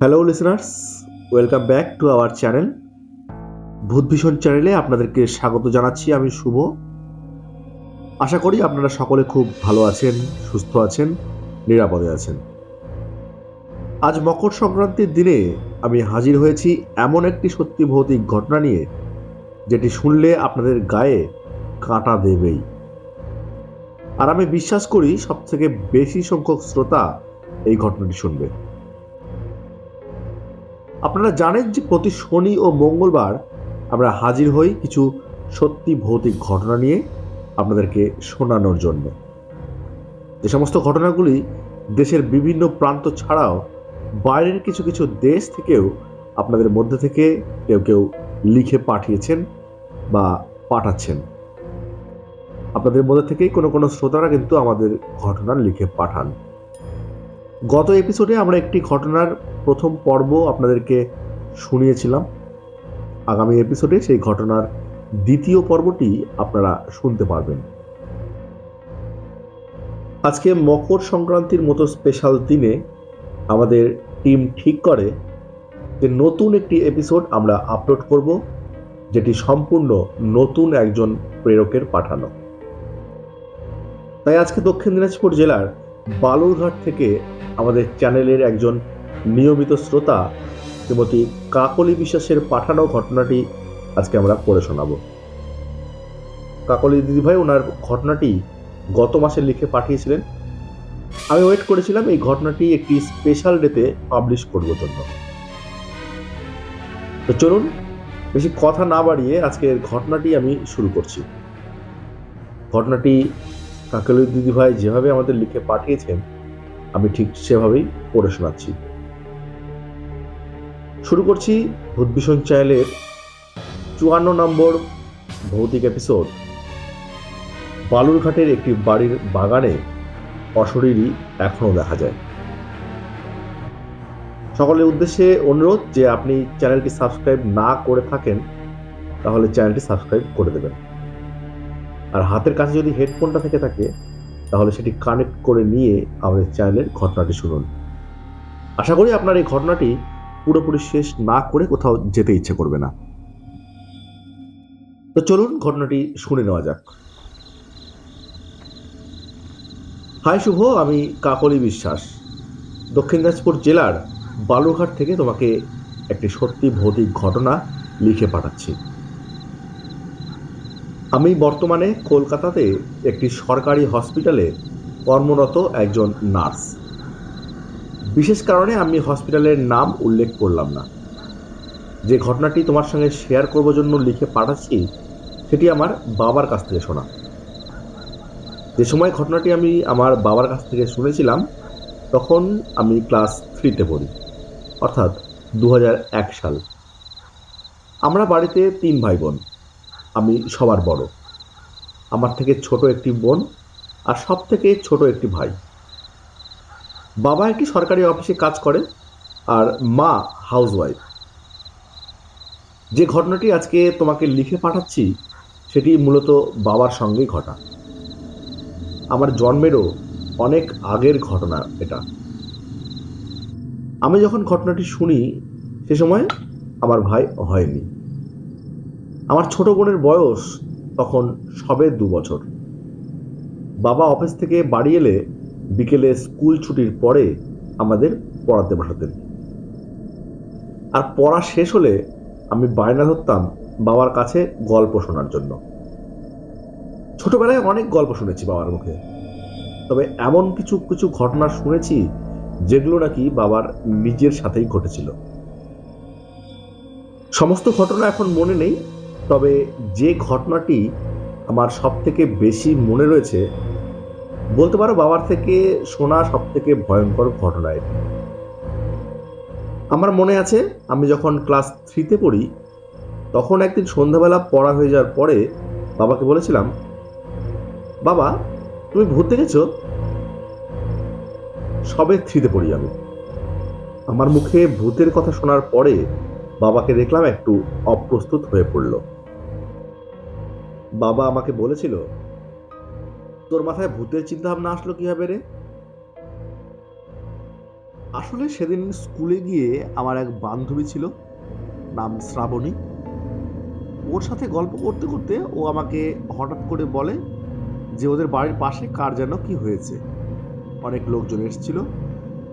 Hello listeners welcome back to our channel Bhoot Bhishon চ্যানেলে আপনাদেরকে স্বাগত জানাচ্ছি আমি শুভ। আশা করি আপনারা সকলে খুব ভালো আছেন, সুস্থ আছেন, নিরাপদে আছেন। আজ মকর সংক্রান্তির দিনে আমি হাজির হয়েছি এমন একটি সত্যি ভৌতিক ঘটনা নিয়ে, যেটি শুনলে আপনাদের গায়ে কাঁটা দেবেই। আর আমি বিশ্বাস করি সব থেকে বেশি সংখ্যক শ্রোতা এই ঘটনাটি শুনবে। আপনারা জানেন যে প্রতি শনি ও মঙ্গলবার আমরা হাজির হই কিছু সত্যি ভৌতিক ঘটনা নিয়ে আপনাদেরকে শোনানোর জন্য। যে সমস্ত ঘটনাগুলি দেশের বিভিন্ন প্রান্ত ছাড়াও বাইরের কিছু কিছু দেশ থেকেও আপনাদের মধ্যে থেকে কেউ কেউ লিখে পাঠিয়েছেন বা পাঠাচ্ছেন। আপনাদের মধ্যে থেকেই কোনো কোনো শ্রোতারা কিন্তু আমাদের ঘটনা লিখে পাঠান। গত এপিসোডে আমরা একটি ঘটনার প্রথম পর্ব আপনাদেরকে শুনিয়েছিলাম। আগামী এপিসোডে সেই ঘটনার দ্বিতীয় পর্বটি আপনারা শুনতে পারবেন। আজকে মকর সংক্রান্তির মতো স্পেশাল দিনে আমাদের টিম ঠিক করে যে নতুন একটি এপিসোড আমরা আপলোড করব, যেটি সম্পূর্ণ নতুন একজন প্রেরকের পাঠানো। তাই আজকে দক্ষিণ দিনাজপুর জেলার বালুরঘাট থেকে আমাদের চ্যানেলের একজন নিয়মিত শ্রোতা শ্রীমতী কাকলি বিশ্বাসের পাঠানো ঘটনাটি আজকে আমরা পড়ে শোনাব। কাকলি দিদিভাই, ওনার ঘটনাটি গত মাসে লিখে পাঠিয়েছিলেন। আমি ওয়েট করেছিলাম এই ঘটনাটি একটি স্পেশাল ডেতে পাবলিশ করব জন্য। তো চলুন, বেশি কথা না বাড়িয়ে আজকের ঘটনাটি আমি শুরু করছি। ঘটনাটি কাকলি দিদিভাই যেভাবে আমাদের লিখে পাঠিয়েছেন আমি ঠিক সেভাবেই পড়ে শোনাচ্ছি। শুরু করছি ভূতভীষণ চ্যানেলের চুয়ান্ন নম্বর ভৌতিক এপিসোড বালুরঘাটের একটি বাড়ির বাগানে অশরীরই এখনও দেখা যায়। সকলের উদ্দেশ্যে অনুরোধ যে আপনি চ্যানেলটি সাবস্ক্রাইব না করে থাকেন, তাহলে চ্যানেলটি সাবস্ক্রাইব করে দেবেন। আর হাতের কাছে যদি হেডফোনটা থেকে থাকে তাহলে সেটি কানেক্ট করে নিয়ে আমাদের চ্যানেলের ঘটনাটি শুনুন। আশা করি আপনার এই ঘটনাটি পুরোপুরি শেষ না করে কোথাও যেতে ইচ্ছে করবে না। তো চলুন ঘটনাটি শুনে নেওয়া যাক। হাই শুভ, আমি কাকলি বিশ্বাস। দক্ষিণ দিনাজপুর জেলার বালুরঘাট থেকে তোমাকে একটি সত্যি ভৌতিক ঘটনা লিখে পাঠাচ্ছি। আমি বর্তমানে কলকাতাতে একটি সরকারি হসপিটালে কর্মরত একজন নার্স। বিশেষ কারণে আমি হসপিটালের নাম উল্লেখ করলাম না। যে ঘটনাটি তোমার সঙ্গে শেয়ার করবার জন্য লিখে পাঠাচ্ছি, সেটি আমার বাবার কাছ থেকে শোনা। যে সময় ঘটনাটি আমি আমার বাবার কাছ থেকে শুনেছিলাম, তখন আমি ক্লাস থ্রিতে পড়ি, অর্থাৎ দু হাজার এক সাল। আমরা বাড়িতে তিন ভাই বোন। আমি সবার বড়। আমার থেকে ছোট একটি বোন আর সব থেকে ছোট একটি ভাই। বাবা একটি সরকারি অফিসে কাজ করে আর মা হাউসওয়াইফ যে ঘটনাটি আজকে তোমাকে লিখে পাঠাচ্ছি, সেটি মূলত বাবার সঙ্গেই ঘটা। আমার জন্মেরও অনেক আগের ঘটনা এটা। আমি যখন ঘটনাটি শুনি, সে সময় আমার ভাই হয়নি। আমার ছোট বোনের বয়স তখন সবে দু বছর। বাবা অফিস থেকে বাড়ি এলে বিকেলে স্কুল ছুটির পরে আমাদের পড়াতে বসাতেন আর পড়া শেষ হলে আমি বায়না ধরতাম বাবার কাছে গল্প শোনার জন্য। ছোটবেলায় অনেক গল্প শুনেছি বাবার মুখে। তবে এমন কিছু কিছু ঘটনা শুনেছি যেগুলো নাকি বাবার নিজের সাথেই ঘটেছিল। সমস্ত ঘটনা এখন মনে নেই তবে যে ঘটনাটি আমার সব থেকে বেশি মনে রয়েছে, বলতে পারো বাবার থেকে শোনা সব থেকে ভয়ঙ্কর ঘটনা এটি। আমার মনে আছে, আমি যখন ক্লাস থ্রিতে পড়ি, তখন একদিন সন্ধ্যাবেলা পড়া হয়ে যাওয়ার পরে বাবাকে বলেছিলাম, বাবা, তুমি ভূত দেখেছ? সবে থ্রিতে পড়ি আমি। আমার মুখে ভূতের কথা শোনার পরে বাবাকে দেখলাম একটু অপ্রস্তুত হয়ে পড়ল। বাবা আমাকে বলেছিল, তোর মাথায় ভূতের চিন্তা ভাবনা আসলো কীভাবে রে? আসলে সেদিন স্কুলে গিয়ে আমার এক বান্ধবী ছিল, নাম শ্রাবণী। ওর সাথে গল্প করতে করতে ও আমাকে হঠাৎ করে বলে যে ওদের বাড়ির পাশে কার যেন কি হয়েছে। অনেক লোকজন এসেছিল,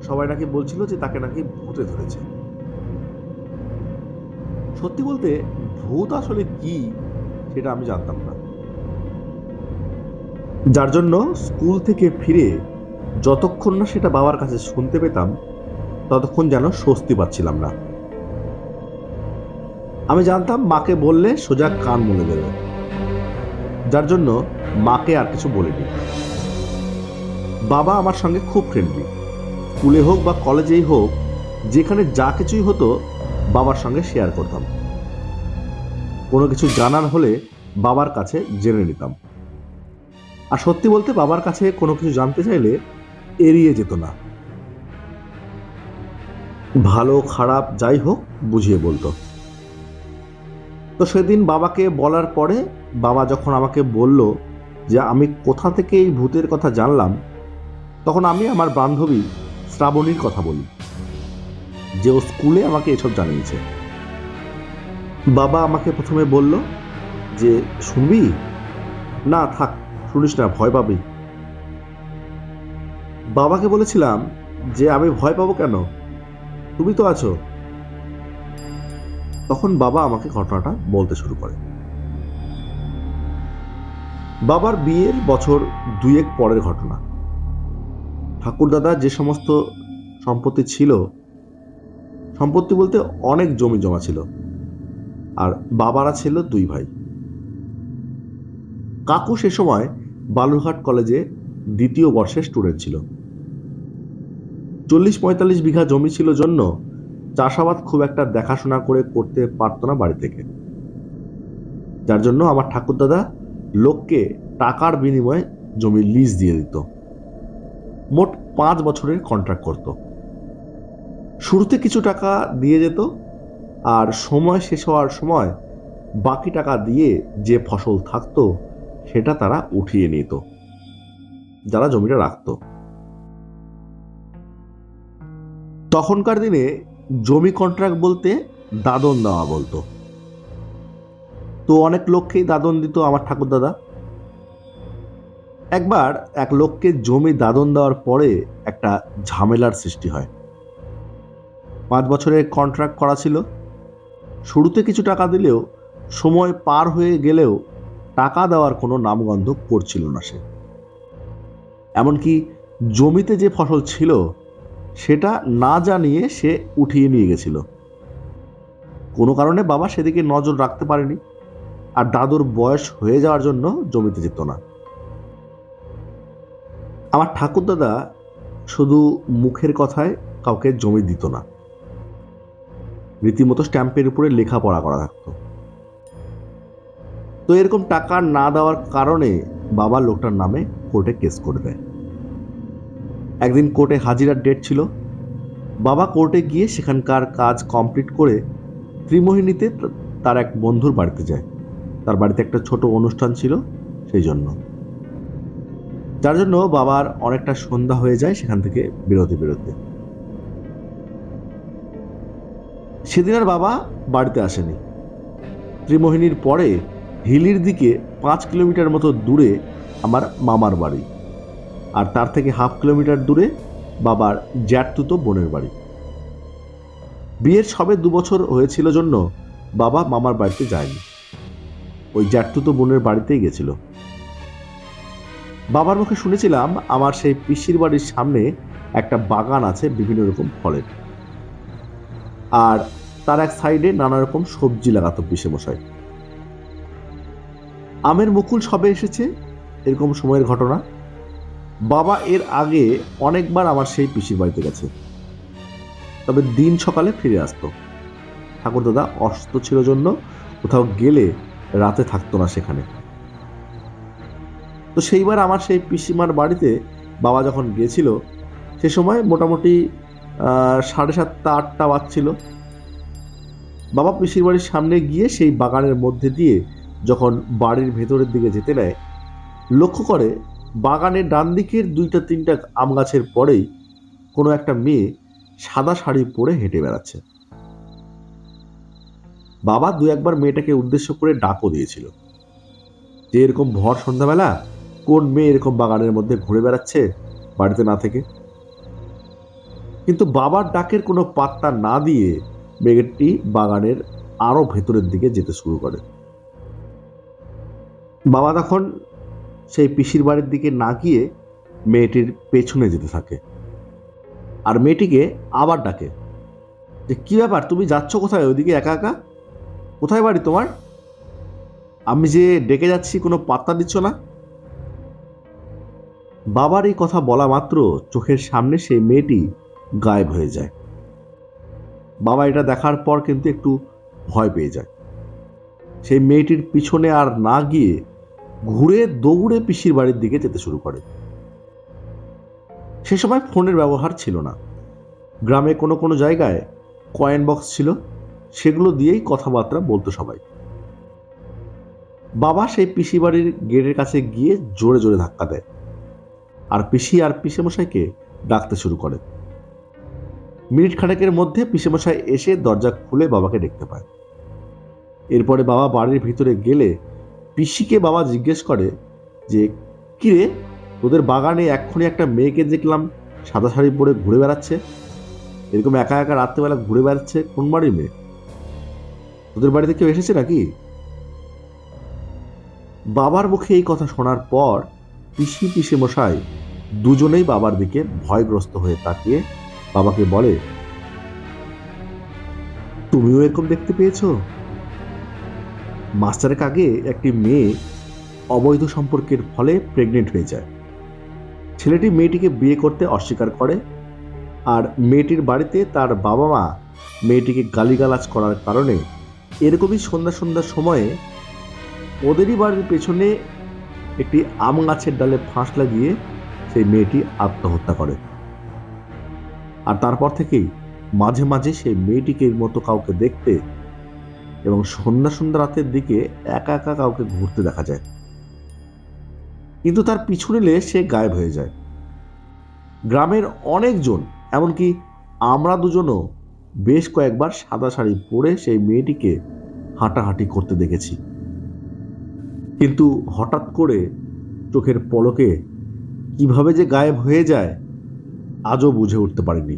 সবাই নাকি বলছিল যে তাকে নাকি ভূতে ধরেছে। সত্যি বলতে ভূত আসলে কি সেটা আমি জানতাম যার জন্য স্কুল থেকে ফিরে যতক্ষণ না সেটা বাবার কাছে শুনতে পেতাম, ততক্ষণ যেন স্বস্তি পাচ্ছিলাম না। আমি জানতাম মাকে বললে সোজা কান মনে দেবে। যার জন্য মাকে আর কিছু বলিনি। বাবা আমার সঙ্গে খুব ফ্রেন্ডলি স্কুলে হোক বা কলেজেই হোক, যেখানে যা কিছুই হতো বাবার সঙ্গে শেয়ার করতাম। কোনো কিছু জানার হলে বাবার কাছে জেনে নিতাম। আর সত্যি বলতে বাবার কাছে কোনো কিছু জানতে চাইলে এড়িয়ে যেত না। ভালো, খারাপ, যাই হোক, বুঝিয়ে বলতো। তো সেদিন বাবাকে বলার পরে বাবা যখন আমাকে বলল যে আমি কোথা থেকে এই ভূতের কথা জানলাম, তখন আমি আমার বান্ধবী শ্রাবণীর কথা বলি, যে ও স্কুলে আমাকে এসব জানিয়েছে। বাবা আমাকে প্রথমে বলল যে, শুনবি? না, থাক। শুনিস না, ভয় পাবি। বাবাকে বলেছিলাম যে আমি ভয় পাবো কেন? তুমি তো আছো। তখন বাবা আমাকে ঘটনাটা বলতে শুরু করে। বাবার বিয়ের বছর দুয়েক পরের ঘটনা। ঠাকুরদাদা যে সমস্ত সম্পত্তি ছিল, সম্পত্তি বলতে অনেক জমি জমা ছিল, আর বাবারা ছিল দুই ভাই। কাকু সে সময় বালুরঘাট কলেজে দ্বিতীয় বর্ষের স্টুডেন্ট ছিল। চল্লিশ পঁয়তাল্লিশ বিঘা জমি ছিল জন্য চাষাবাদ খুব একটা দেখাশোনা করে করতে পারতো না বাড়ি থেকে। যার জন্য আমার ঠাকুরদাদা লোককে টাকার বিনিময়ে জমি লিজ দিয়ে দিত। মোট পাঁচ বছরের কন্ট্রাক্ট করত। শুরুতে কিছু টাকা দিয়ে যেত আর সময় শেষ হওয়ার সময় বাকি টাকা দিয়ে যে ফসল থাকতো সেটা তারা উঠিয়ে নিত, যারা জমিটা রাখত। তখনকার দিনে জমি কন্ট্রাক্ট বলতে দাদন দেওয়া বলতো। তো অনেক লোককেই দাদন দিত আমার ঠাকুরদাদা একবার এক লোককে জমি দাদন দেওয়ার পরে একটা ঝামেলার সৃষ্টি হয়। পাঁচ বছরের কন্ট্রাক্ট করা ছিল। শুরুতে কিছু টাকা দিলেও সময় পার হয়ে গেলেও টাকা দেওয়ার কোনো নামগন্ধ করছিল না সে। এমনকি জমিতে যে ফসল ছিল, সেটা না জানিয়ে সে উঠিয়ে নিয়ে গেছিল। কোনো কারণে বাবা সেদিকে নজর রাখতে পারেনি, আর দাদুর বয়স হয়ে যাওয়ার জন্য জমিতে যেত না। আমার ঠাকুরদাদা শুধু মুখের কথায় কাউকে জমি দিত না। রীতিমতো স্ট্যাম্পের উপরে লেখাপড়া করা থাকতো। এরকম টাকা না দেওয়ার কারণে বাবা লোকটার নামে কোর্টে কেস করে দেয়। একদিন কোর্টে হাজিরার ডেট ছিল। বাবা কোর্টে গিয়ে সেখানকার কাজ কমপ্লিট করে ত্রিমোহিনীতে তার এক বন্ধুর বাড়িতে যায়। তার বাড়িতে একটা ছোট অনুষ্ঠান ছিল সেই জন্য। যার জন্য বাবার অনেকটা সন্ধ্যা হয়ে যায় সেখান থেকে বেরোতে বেরোতে। সেদিন আর বাবা বাড়িতে আসেনি। ত্রিমোহিনীর পরে হিলির দিকে পাঁচ কিলোমিটার মতো দূরে আমার মামার বাড়ি। আর তার থেকে হাফ কিলোমিটার দূরে বাবার জ্যাঠতুতো বোনের বাড়ি। বিয়ের সবে দু বছর হয়েছিল জন্য বাবা মামার বাড়িতে যায়নি। ওই জ্যাঠতুতো বোনের বাড়িতেই গেছিল। বাবার মুখে শুনেছিলাম আমার সেই পিসির বাড়ির সামনে একটা বাগান আছে বিভিন্ন রকম ফলের। আর তার এক সাইডে নানা রকম সবজি লাগাতো পিসে মশাই আমের মুকুল সবে এসেছে, এরকম সময়ের ঘটনা। বাবা এর আগে অনেকবার আমার সেই পিসির বাড়িতে গেছে। তবে দিন সকালে ফিরে আসতো। ঠাকুরদাদা অসুস্থ ছিল জন্য কোথাও গেলে রাতে থাকতো না সেখানে। তো সেইবার আমার সেই পিসিমার বাড়িতে বাবা যখন গিয়েছিল, সে সময় মোটামুটি সাড়ে সাতটা, আটটা বাজছিল। বাবা পিসির বাড়ির সামনে গিয়ে সেই বাগানের মধ্যে দিয়ে যখন বাড়ির ভেতরের দিকে যেতে নেয়, লক্ষ্য করে বাগানের ডান দিকের দুইটা তিনটা আম গাছের পরেই কোনো একটা মেয়ে সাদা শাড়ি পরে হেঁটে বেড়াচ্ছে। বাবা দু একবার মেয়েটাকে উদ্দেশ্য করে ডাকও দিয়েছিল। যে এরকম ভর সন্ধ্যাবেলা কোন মেয়ে এরকম বাগানের মধ্যে ঘুরে বেড়াচ্ছে বাড়িতে না থেকে? কিন্তু বাবার ডাকের কোনো পাত্তা না দিয়ে মেয়েটি বাগানের আরও ভেতরের দিকে যেতে শুরু করে। বাবা তখন সেই পিসির বাড়ির দিকে না গিয়ে মেয়েটির পেছনে যেতে থাকে। আর মেয়েটিকে আবার ডাকে যে, কী ব্যাপার? তুমি যাচ্ছ কোথায়? ওইদিকে একা একা? কোথায় বাড়ি তোমার? আমি যে ডেকে যাচ্ছি, কোনো পাত্তা দিচ্ছ না? বাবার এই কথা বলা মাত্র চোখের সামনে সেই মেয়েটি গায়েব হয়ে যায়। বাবা এটা দেখার পর কিন্তু একটু ভয় পেয়ে যায়। সেই মেয়েটির পিছনে আর না গিয়ে ঘুরে দৌড়ে পিসির বাড়ির দিকে যেতে শুরু করে। সে সময় ফোনের ব্যবহার ছিল না। গ্রামে কোনো কোনো জায়গায় কয়েন বক্স ছিল, সেগুলো দিয়েই কথাবার্তা বলতো সবাই। বাবা সেই পিসি বাড়ির গেটের কাছে গিয়ে জোরে জোরে ধাক্কা দেয়। আর পিসি আর পিসেমশাইকে ডাকতে শুরু করে। মিনিট খানেকের মধ্যে পিসেমশাই এসে দরজা খুলে বাবাকে দেখতে পায়। এরপরে বাবা বাড়ির ভিতরে গেলে পিসিকে বাবা জিজ্ঞেস করে যে, কিরে, তোদের বাগানে এক্ষুনি একটা মেয়েকে দেখলাম, সাদা শাড়ি পরে ঘুরে বেড়াচ্ছে। এরকম একা একা রাত্রেবেলা ঘুরে বেড়াচ্ছে কোন বাড়ির মেয়ে? তোদের বাড়িতে কেউ এসেছে নাকি? বাবার মুখে এই কথা শোনার পর পিসি পিসে মশাই দুজনেই বাবার দিকে ভয়গ্রস্ত হয়ে তাকিয়ে বাবাকে বলে, তুমিও এরকম দেখতে পেয়েছ? মাস্টারের আগে একটি মেয়ে অবৈধ সম্পর্কের ফলে প্রেগনেন্ট হয়ে যায়। ছেলেটি মেয়েটিকে বিয়ে করতে অস্বীকার করে আর মেয়েটির বাড়িতে তার বাবা মা মেয়েটিকে গালিগালাজ করার কারণে এরকমই সন্ধ্যা সন্ধ্যার সময়ে ওদেরই বাড়ির পেছনে একটি আম গাছের ডালে ফাঁস লাগিয়ে সেই মেয়েটি আত্মহত্যা করে। আর তারপর থেকেই মাঝে মাঝে সেই মেয়েটিকে মতো কাউকে দেখতে এবং সন্ধ্যা সন্ধ্যা রাতের দিকে একা একা কাউকে ঘুরতে দেখা যায়। কিন্তু তার পিছু নিলে সে গায়েব হয়ে যায়। গ্রামের অনেকজন, এমনকি আমরা দুজনও বেশ কয়েকবার সাদা শাড়ি পরে সেই মেয়েটিকে হাঁটাহাঁটি করতে দেখেছি। কিন্তু হঠাৎ করে চোখের পলকে কীভাবে যে গায়েব হয়ে যায়, আজও বুঝে উঠতে পারিনি।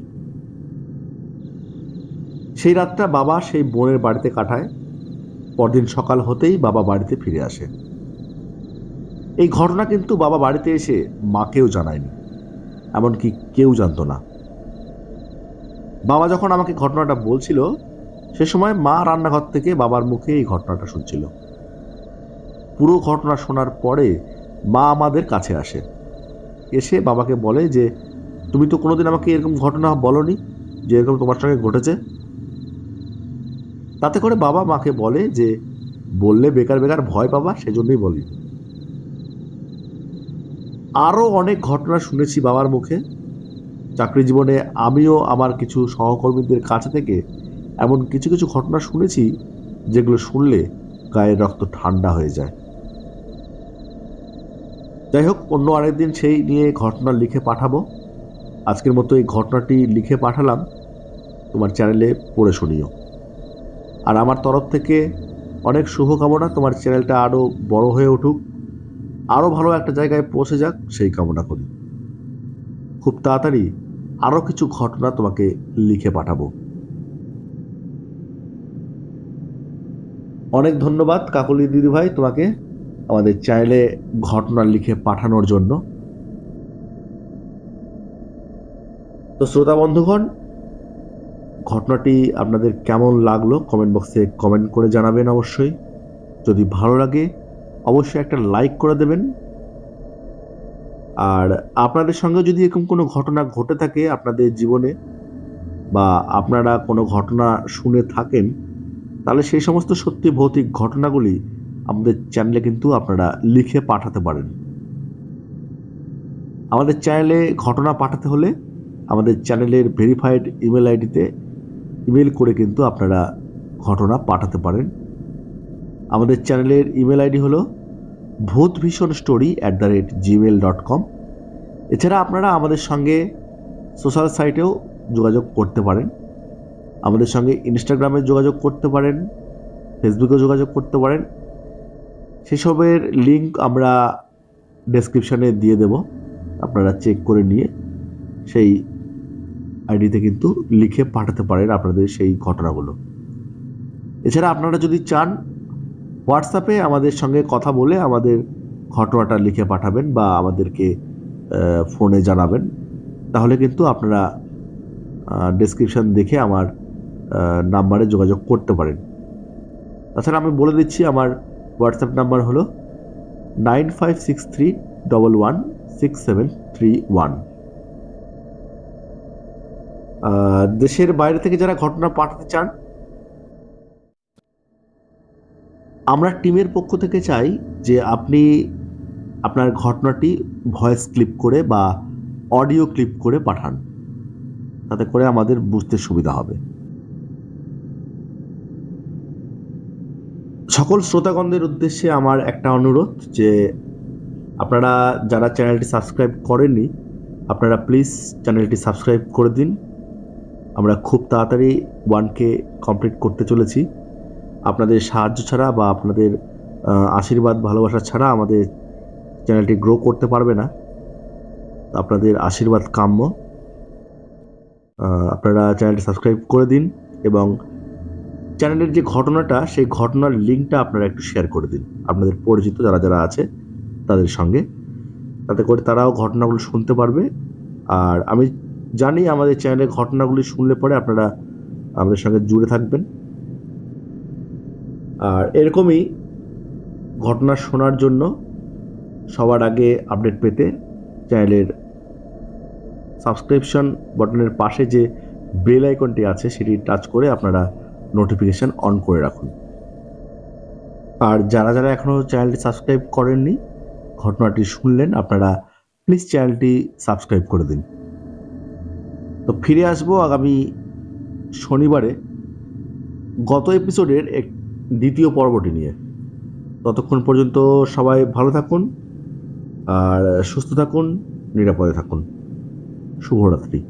সেই রাতটা বাবা সেই বোনের বাড়িতে কাটায়। পরদিন সকাল হতেই বাবা বাড়িতে ফিরে আসে। এই ঘটনা কিন্তু বাবা বাড়িতে এসে মাকেও জানায়নি, এমনকি কেউ জানতো না। বাবা যখন আমাকে ঘটনাটা বলছিল, সে সময় মা রান্নাঘর থেকে বাবার মুখে এই ঘটনাটা শুনছিল। পুরো ঘটনা শোনার পরে মা আমাদের কাছে আসে। এসে বাবাকে বলে যে, তুমি তো কোনোদিন আমাকে এরকম ঘটনা বলনি যে এরকম তোমার সঙ্গে ঘটেছে? তাতে করে বাবা মাকে বলে যে, বললে বেকার বেকার ভয় পাবা, সেজন্যই বলি আরও অনেক ঘটনা শুনেছি বাবার মুখে। চাকরি জীবনে আমিও আমার কিছু সহকর্মীদের কাছে থেকে এমন কিছু কিছু ঘটনা শুনেছি, যেগুলো শুনলে গায়ের রক্ত ঠান্ডা হয়ে যায়। যাই হোক, অন্য আরেকদিন সেই নিয়ে ঘটনা লিখে পাঠাবো। আজকের মতো এই ঘটনাটি লিখে পাঠালাম। তোমার চ্যানেলে পড়ে শুনিও। আর আমার তরফ থেকে অনেক শুভকামনা। তোমার চ্যানেলটা আরও বড় হয়ে উঠুক। আরও ভালো একটা জায়গায় পৌঁছে যাক, সেই কামনা করি। খুব তাড়াতাড়ি আরও কিছু ঘটনা তোমাকে লিখে পাঠাবো। অনেক ধন্যবাদ কাকলি দিদিভাই তোমাকে আমাদের চ্যানেলে ঘটনা লিখে পাঠানোর জন্য। তো শ্রোতা বন্ধুগণ ঘটনাটি আপনাদের কেমন লাগল কমেন্ট বক্সে কমেন্ট করে জানাবেন অবশ্যই। যদি ভালো লাগে, অবশ্যই একটা লাইক করে দেবেন। আর আপনাদের সঙ্গে যদি এরকম কোনো ঘটনা ঘটে থাকে আপনাদের জীবনে বা আপনারা কোনো ঘটনা শুনে থাকেন, তাহলে সেই সমস্ত সত্যি ভৌতিক ঘটনাগুলি আমাদের চ্যানেলে কিন্তু আপনারা লিখে পাঠাতে পারেন। আমাদের চ্যানেলে ঘটনা পাঠাতে হলে আমাদের চ্যানেলের ভেরিফাইড ইমেল আইডিতে ইমেল করে কিন্তু আপনারা ঘটনা পাঠাতে পারেন। আমাদের চ্যানেলের ইমেল আইডি হলো Bhoot Bhishon story at the rate Gmail dot com. এছাড়া আপনারা আমাদের সঙ্গে সোশ্যাল সাইটেও যোগাযোগ করতে পারেন। আমাদের সঙ্গে ইনস্টাগ্রামে যোগাযোগ করতে পারেন, ফেসবুকেও যোগাযোগ করতে পারেন। সেসবের লিঙ্ক আমরা ডেসক্রিপশানে দিয়ে দেব, আপনারা চেক করে নিয়ে সেই আইডিতে কিন্তু লিখে পাঠাতে পারেন আপনাদের সেই ঘটনাগুলো। এছাড়া আপনারা যদি চান, হোয়াটসঅ্যাপে আমাদের সঙ্গে কথা বলে আমাদের ঘটনাটা লিখে পাঠাবেন বা আমাদেরকে ফোনে জানাবেন, তাহলে কিন্তু আপনারা ডেসক্রিপশন দেখে আমার নাম্বারে যোগাযোগ করতে পারেন। তাছাড়া আমি বলে দিচ্ছি, আমার হোয়াটসঅ্যাপ নাম্বার হলো nine five six three double one six seven three one. দেশের বাইরে থেকে যারা ঘটনা পাঠাতে চান, আমরা টিমের পক্ষ থেকে চাই যে আপনি আপনার ঘটনাটি ভয়েস ক্লিপ করে বা অডিও ক্লিপ করে পাঠান। তাতে করে আমাদের বুঝতে সুবিধা হবে। সকল শ্রোতাগণদের উদ্দেশ্যে আমার একটা অনুরোধ যে আপনারা যারা চ্যানেলটি সাবস্ক্রাইব করেননি, আপনারা প্লিজ চ্যানেলটি সাবস্ক্রাইব করে দিন। আমরা খুব তাড়াতাড়ি ওয়ানকে কমপ্লিট করতে চলেছি। আপনাদের সাহায্য ছাড়া বা আপনাদের আশীর্বাদ, ভালোবাসা ছাড়া আমাদের চ্যানেলটি গ্রো করতে পারবে না। আপনাদের আশীর্বাদ কাম্য। আপনারা চ্যানেলটি সাবস্ক্রাইব করে দিন এবং চ্যানেলের যে ঘটনাটা, সেই ঘটনার লিঙ্কটা আপনারা একটু শেয়ার করে দিন। আপনাদের পরিচিত যারা যারা আছে, তাদের সঙ্গে। তাতে করে তারাও ঘটনাগুলো শুনতে পারবে। আর আমি জানি আমাদের চ্যানেলের ঘটনাগুলি শুনলে পরে আপনারা আমাদের সঙ্গে জুড়ে থাকবেন। আর এরকমই ঘটনা শোনার জন্য সবার আগে আপডেট পেতে চ্যানেলের সাবস্ক্রিপশন বাটনের পাশে যে বেল আইকনটি আছে সেটি টাচ করে আপনারা নোটিফিকেশান অন করে রাখুন। আর যারা যারা এখনও চ্যানেলটি সাবস্ক্রাইব করেননি, ঘটনাটি শুনলেন, আপনারা প্লিজ চ্যানেলটি সাবস্ক্রাইব করে দিন। তো ফিরে আসব আগামী শনিবারে গত এপিসোডের এক দ্বিতীয় পর্বটি নিয়ে। ততক্ষণ পর্যন্ত সবাই ভালো থাকুন আর সুস্থ থাকুন, নিরাপদে থাকুন। শুভরাত্রি।